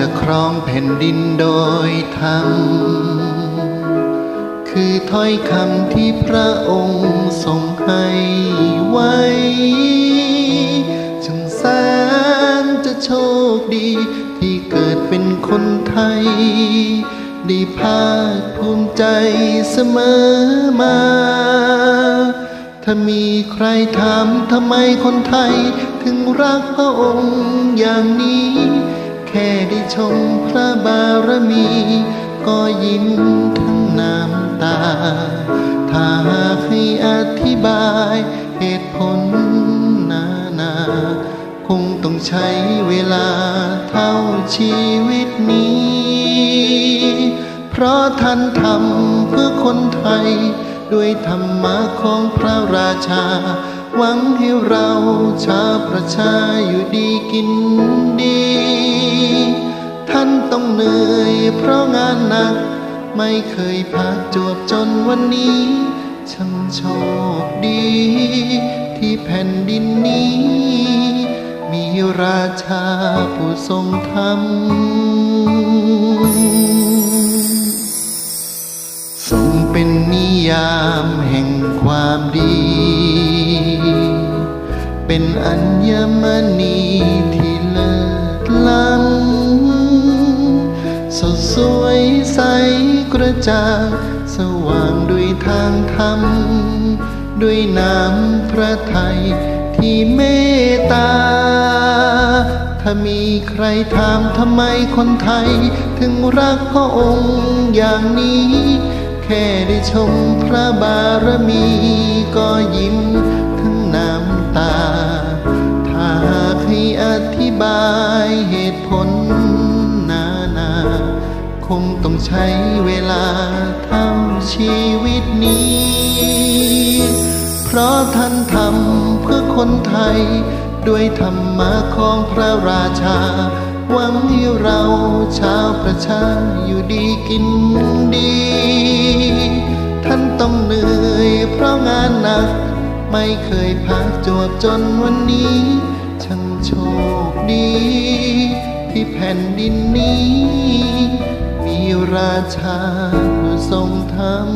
จะครองแผ่นดินโดยธรรม คือถ้อยคำที่พระองค์ทรงให้ไว้จึงแสนจะโชคดีที่เกิดเป็นคนไทย ได้ภาคภูมิใจเสมอมา ถ้ามีใครถามทำไมคนไทย ถึงรักพระองค์อย่างนี้ ค่ได้ชมพระบารมี ก็ยิ้มทั้งน้ำตา ถ้าหากให้อธิบายเหตุผลนานา คงต้องใช้เวลาเท่าชีวิตนี้ เพราะท่านทำเพื่อคนไทย ด้วยธรรมะของพระราชา หวังให้เราชาประชาอยู่ดีกินดี ท่านต้องเหนื่อยเพราะงานหนัก ไม่เคยพักจวบจนวันนี้ช่างโชคดี ที่แผ่นดินนี้ มีราชาผู้ทรงธรรมทรงเป็นนิยามแห่งความดี เป็นอัญมณีที่เลิศล้ำสดสวยใสกระจ่างสว่างด้วยทางธรรม ด้วยน้ำพระทัยที่เมตตา ถ้ามีใครถามทำไมคนไทย ถึงรักพระองค์อย่างนี้ แค่ได้ชมพระบารมีก็ยิ้ม ต้องใช้เวลาเท่าชีวิตนี้ เพราะท่านทำเพื่อคนไทย ด้วยธรรมะของพระราชา หวังให้เราชาวประชาอยู่ดีกินดี ท่านต้องเหนื่อยเพราะงานหนัก ไม่เคยพักจวบจนวันนี้ช่างโชคดี ที่แผ่นดินนี้ ราชาผู้ทรงธรรม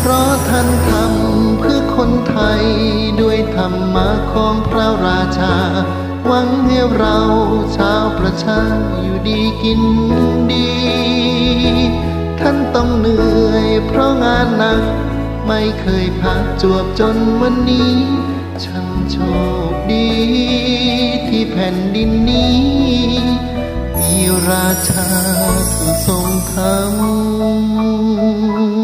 เพราะท่านทำ คนไทยด้วยธรรมะของพระราชา หวังให้เราชาวประชาอยู่ดีกินดี ท่านต้องเหนื่อยเพราะงานหนัก ไม่เคยพักจวบจนวันนี้ช่างโชคดีที่แผ่นดินนี้ มีราชาผู้ทรงธรรม